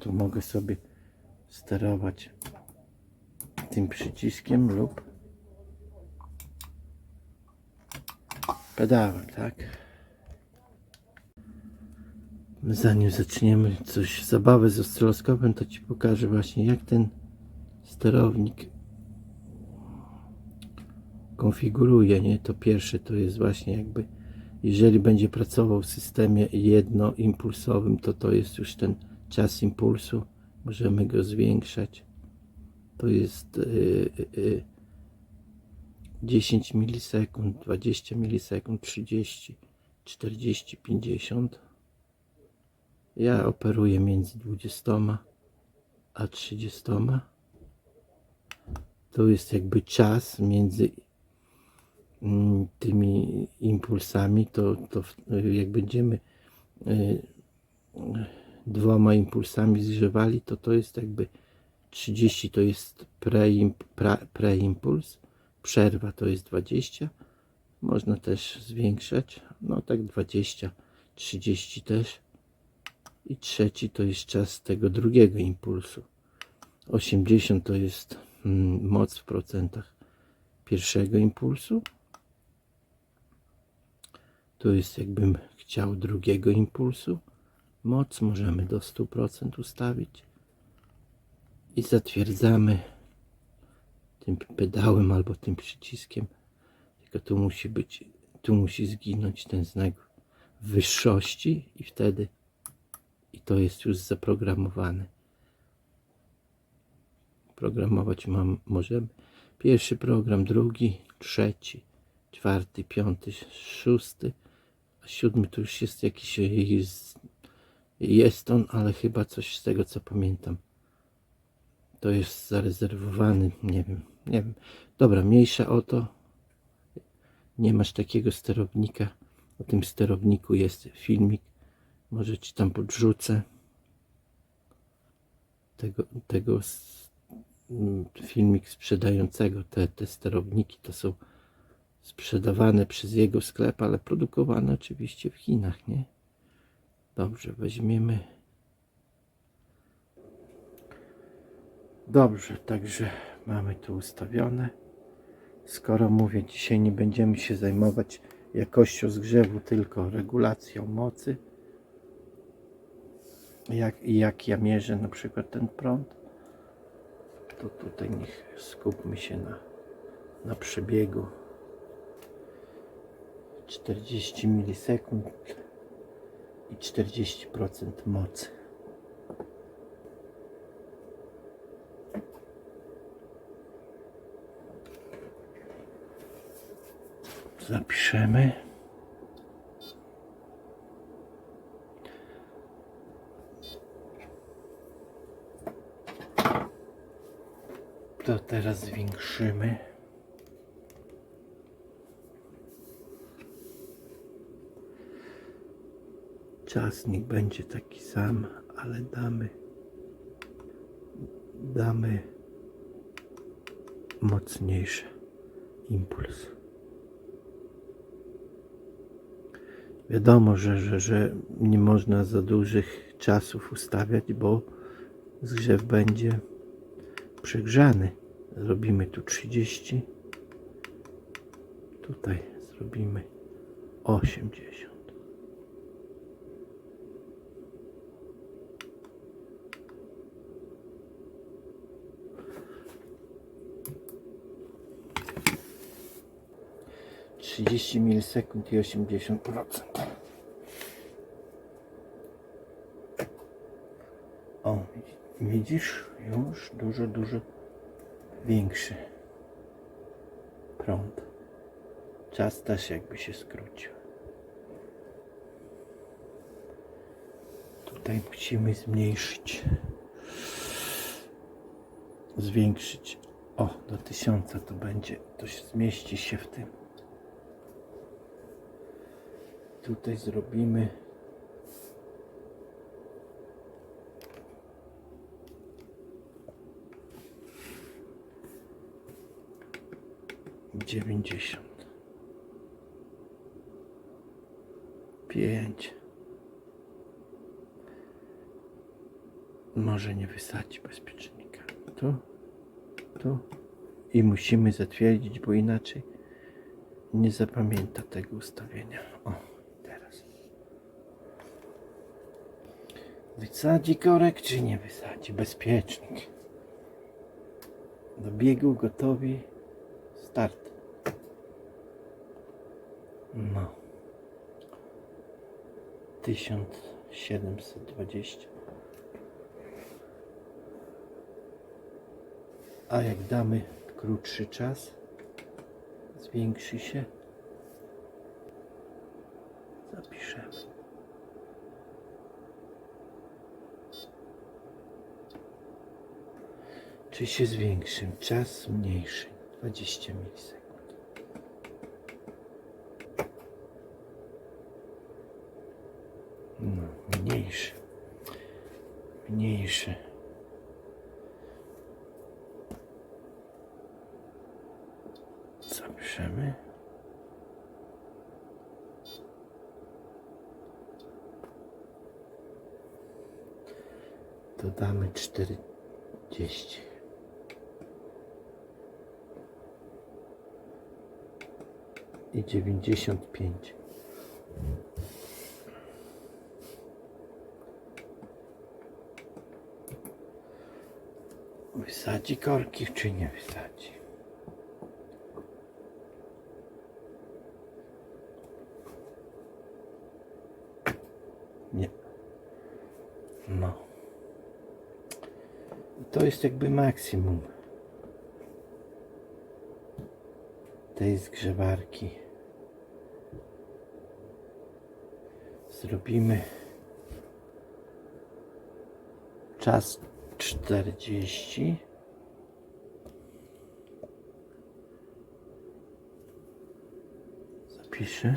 Tu mogę sobie sterować tym przyciskiem lub pedałem, tak? Zanim zaczniemy coś zabawę z oscyloskopem, to Ci pokażę właśnie jak ten sterownik konfiguruje, nie? To pierwsze to jest właśnie jakby jeżeli będzie pracował w systemie jednoimpulsowym, to to jest już ten czas impulsu. Możemy go zwiększać. To jest y, y, 10 milisekund, 20 milisekund, 30, 40, 50. Ja operuję między 20 a 30. To jest jakby czas między mm, tymi impulsami, to, to jak będziemy y, dwoma impulsami zgrzewali, to to jest jakby 30 to jest preimp, pra- preimpuls, przerwa to jest 20, można też zwiększać, no tak 20, 30 też i trzeci to jest czas tego drugiego impulsu. 80 to jest mm, moc w procentach pierwszego impulsu. Tu jest jakbym chciał drugiego impulsu. Moc możemy do 100% ustawić. I zatwierdzamy tym pedałem albo tym przyciskiem. Tylko tu musi być, tu musi zginąć ten znak wyższości i wtedy i to jest już zaprogramowane. Programować mam, możemy pierwszy program, drugi, trzeci, czwarty, piąty, szósty, a siódmy to już jest jakiś jest, on, ale chyba coś z tego co pamiętam. To jest zarezerwowany, nie wiem, nie wiem. Dobra, mniejsza o to. Nie masz takiego sterownika. O tym sterowniku jest filmik. Może ci tam podrzucę. Tego, tego mm, filmik sprzedającego te, te sterowniki to są sprzedawane przez jego sklep, ale produkowane oczywiście w Chinach, nie? Dobrze, weźmiemy. Dobrze, także mamy tu ustawione. Skoro mówię, dzisiaj nie będziemy się zajmować jakością zgrzewu, tylko regulacją mocy. Jak, jak ja mierzę na przykład ten prąd, to tutaj niech skupmy się na, na przebiegu 40 milisekund i 40% mocy. Zapiszemy. To teraz zwiększymy. Czas niech będzie taki sam, ale damy damy mocniejszy impuls. Wiadomo, że, że, że nie można za dużych czasów ustawiać, bo zgrzew będzie przegrzany. Zrobimy tu 30. Tutaj zrobimy 80. Trzydzieści milisekund i 80%. O, widzisz? Już dużo, dużo większy prąd. Czas też jakby się skrócił. Tutaj musimy zmniejszyć. Zwiększyć. O, do tysiąca to będzie. To się zmieści się w tym. Tutaj zrobimy dziewięćdziesiąt pięć może nie wysadzi bezpiecznika. Tu, tu. I musimy zatwierdzić, bo inaczej nie zapamięta tego ustawienia. O, teraz. Wysadzi korek, czy nie wysadzi? Bezpiecznik. Do biegu gotowi. Start. No. 1720. A jak damy krótszy czas, zwiększy się. Zapiszemy. Czy się zwiększy? Czas mniejszy. 20 milisekund. No, mniejszy. Mniejszy. Zapiszemy. Dodamy 40. I 95. Wysadzi korki, czy nie wysadzi? Nie. No. To jest jakby maksimum tej zgrzewarki. Zrobimy czas 40. Zapiszę.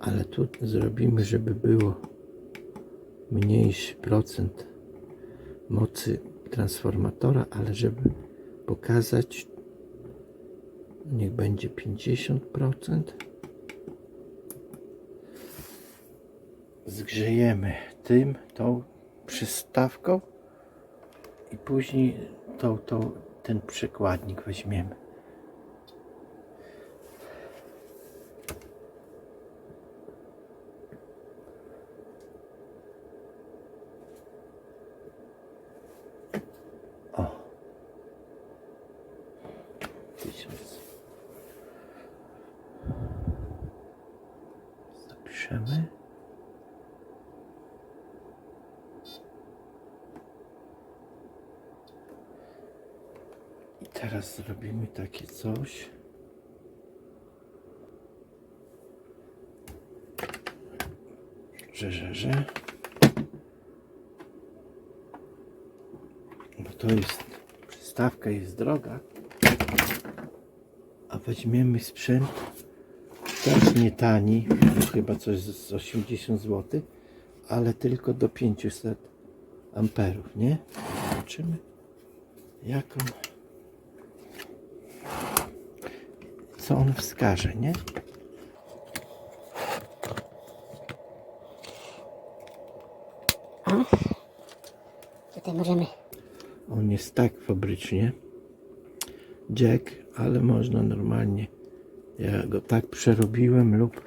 Ale tu zrobimy, żeby było mniejszy procent mocy transformatora, ale żeby pokazać, niech będzie 50%. Zgrzejemy tym, tą przystawką i później tą, tą, ten przekładnik weźmiemy. O. Tysiąc. Zapiszemy. I teraz zrobimy takie coś. Że, że, że. Bo to jest, przystawka jest droga. A weźmiemy sprzęt też nie tani, chyba coś z 80 zł, ale tylko do 500 amperów, nie? Zobaczymy jaką co on wskaże, nie? Tutaj możemy On jest tak fabrycznie. Jack, ale można normalnie. Ja go tak przerobiłem lub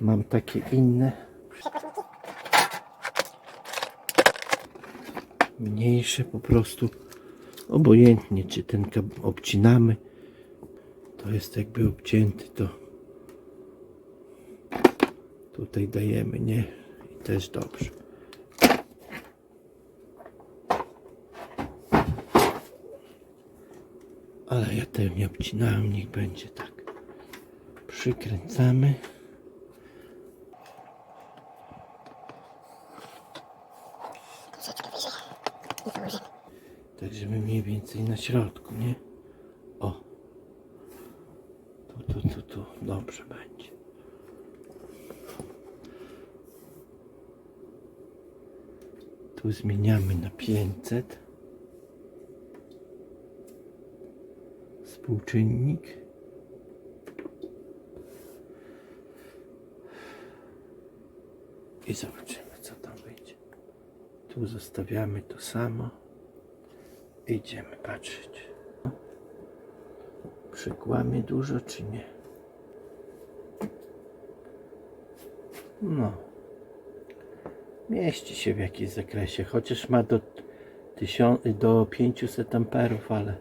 mam takie inne. Mniejsze po prostu. Obojętnie czy ten obcinamy. To jest jakby obcięty to. Tutaj dajemy, nie? I też dobrze. Ale ja tego nie obcinałem, niech będzie tak. Przykręcamy. Tak, żeby mniej więcej na środku, nie? O. Tu, tu, tu, tu. Dobrze będzie. Tu zmieniamy na 500. Współczynnik. I zobaczymy, co tam wyjdzie. Tu zostawiamy to samo. Idziemy patrzeć. Przekłamie dużo czy nie? No. Mieści się w jakimś zakresie, chociaż ma do, do 500 amperów, ale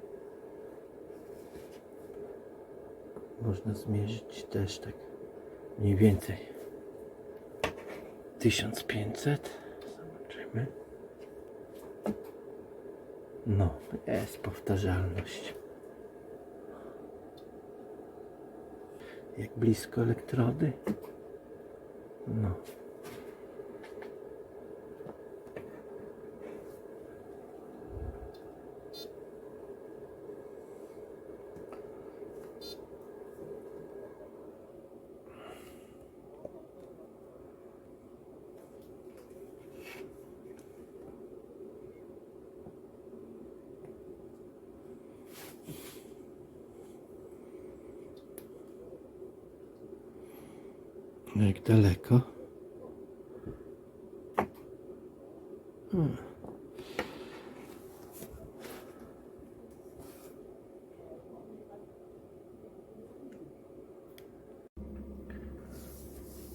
można zmierzyć też tak mniej więcej 1500 zobaczymy. No jest powtarzalność. Jak blisko elektrody? No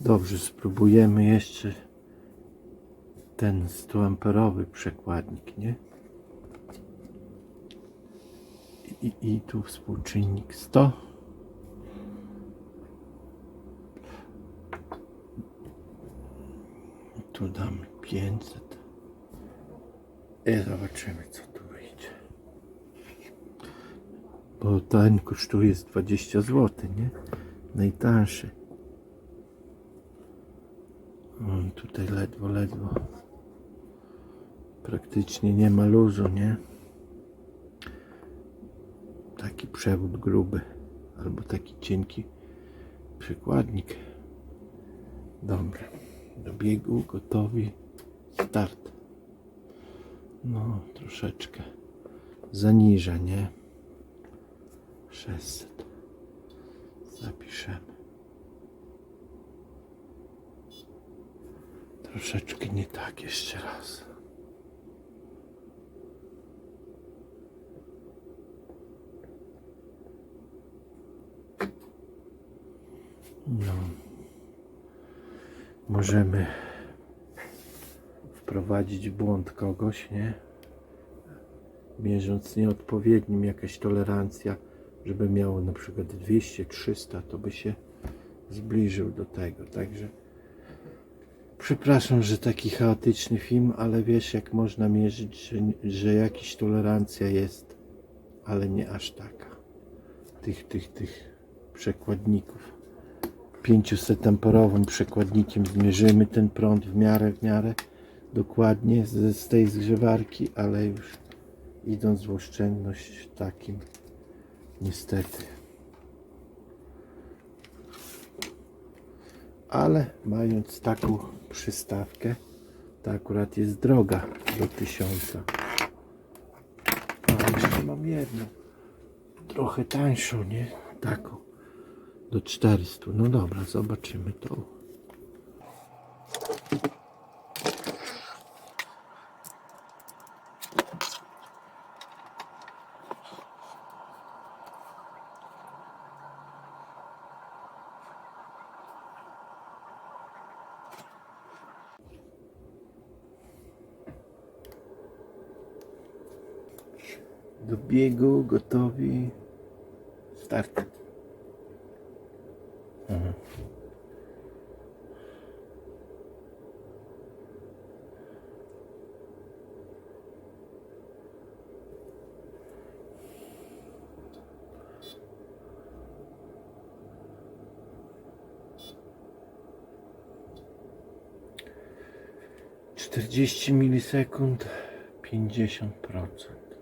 Dobrze, spróbujemy jeszcze ten 100 amperowy przekładnik, nie? I, I tu współczynnik 100. Tu damy 500. I zobaczymy co tu wyjdzie. Bo ten kosztuje z 20 zł, nie? Najtańszy. O, tutaj ledwo, ledwo. Praktycznie nie ma luzu, nie? Taki przewód gruby. Albo taki cienki przykładnik. Dobra. Do biegu gotowi. Start. No, troszeczkę zaniża, nie? 600. Zapiszemy. Troszeczkę nie tak jeszcze raz. No. Możemy wprowadzić błąd kogoś, nie? Mierząc nieodpowiednim jakaś tolerancja, żeby miało na przykład 200, 300, to by się zbliżył do tego. Także Przepraszam, że taki chaotyczny film, ale wiesz, jak można mierzyć, że, że jakaś tolerancja jest, ale nie aż taka. Tych, tych, tych przekładników. 500 amperowym przekładnikiem zmierzymy ten prąd w miarę, w miarę dokładnie z, z tej zgrzewarki, ale już idąc w oszczędność takim, niestety. Ale mając taką przystawkę, to akurat jest droga do tysiąca. A jeszcze mam jedną, trochę tańszą, nie? Taką, do 400. No dobra, zobaczymy to. Do biegu, gotowi. Start. Mhm. Czterdzieści milisekund, pięćdziesiąt procent.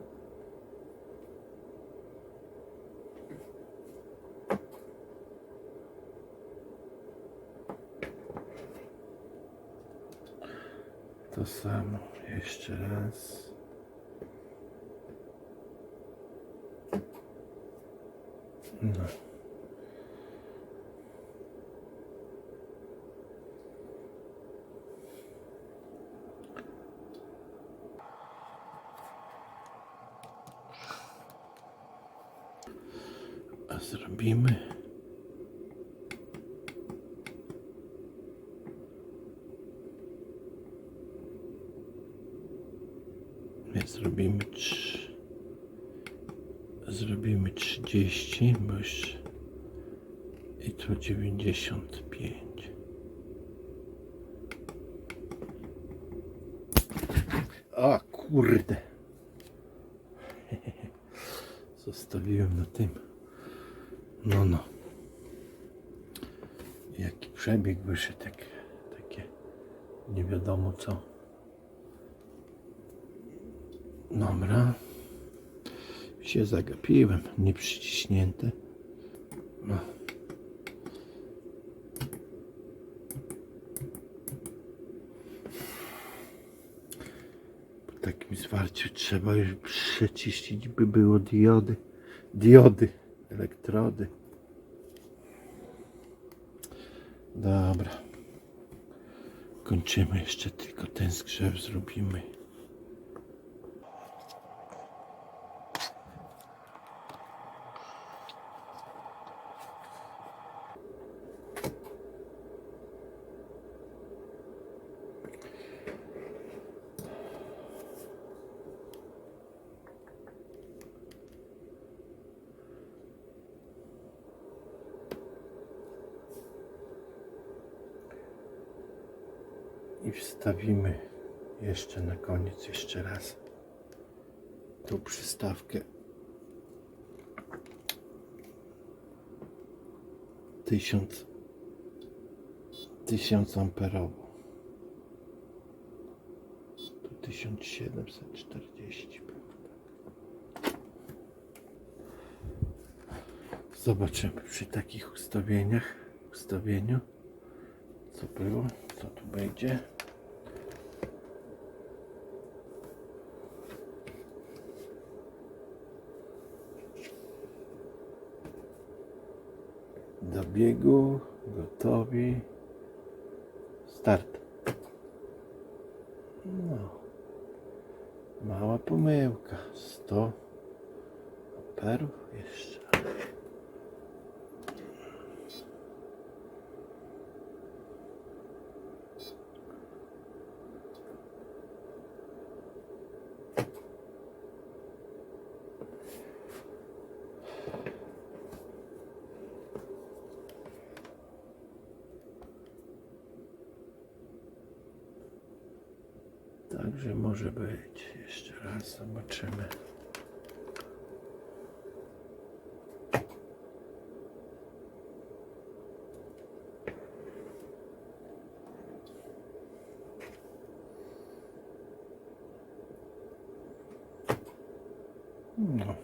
To samo jeszcze raz. No. zrobimy. My zrobimy trz... Zrobimy 30, bo już i tu 95. A kurde. Zostawiłem na tym. No, no. Jaki przebieg wyszedł, tak, takie nie wiadomo co. Dobra. Się zagapiłem, nieprzyciśnięte. No. Po takim zwarciu trzeba już przeczyścić, by było diody. Diody, elektrody. Dobra. Kończymy jeszcze tylko ten skrzew zrobimy. I wstawimy jeszcze na koniec, jeszcze raz tą przystawkę. Tysiąc, tysiąc amperową. Tu 1740 było. Zobaczymy przy takich ustawieniach, ustawieniu, co było, co tu będzie. Do biegu, gotowi, start. No, mała pomyłka, 100 amperów jeszcze. Także może być. Jeszcze raz zobaczymy. No.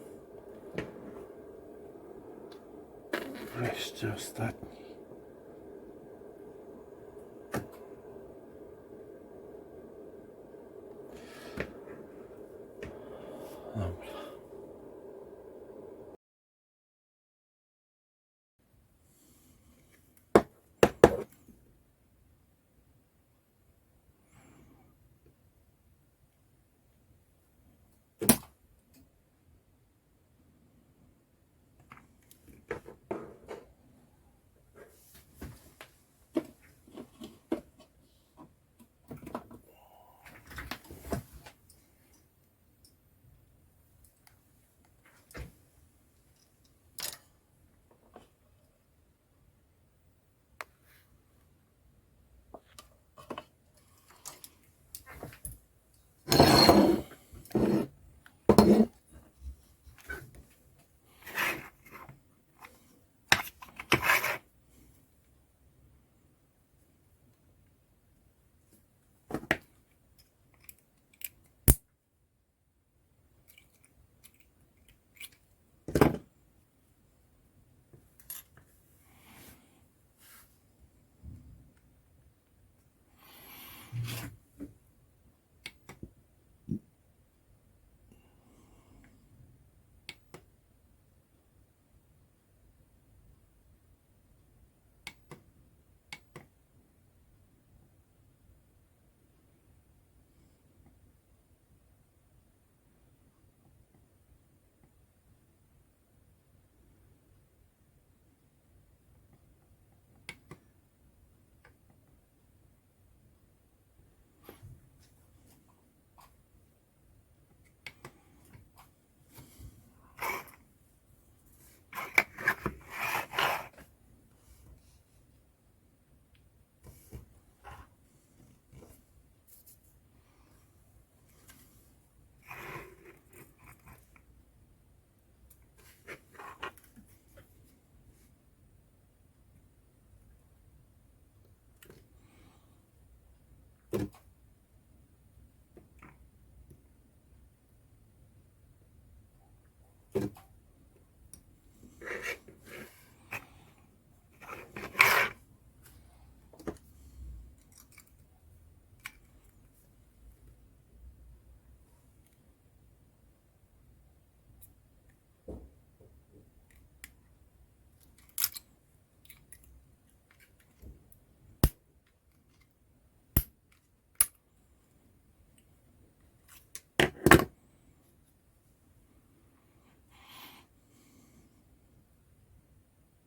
Jeszcze ostatni.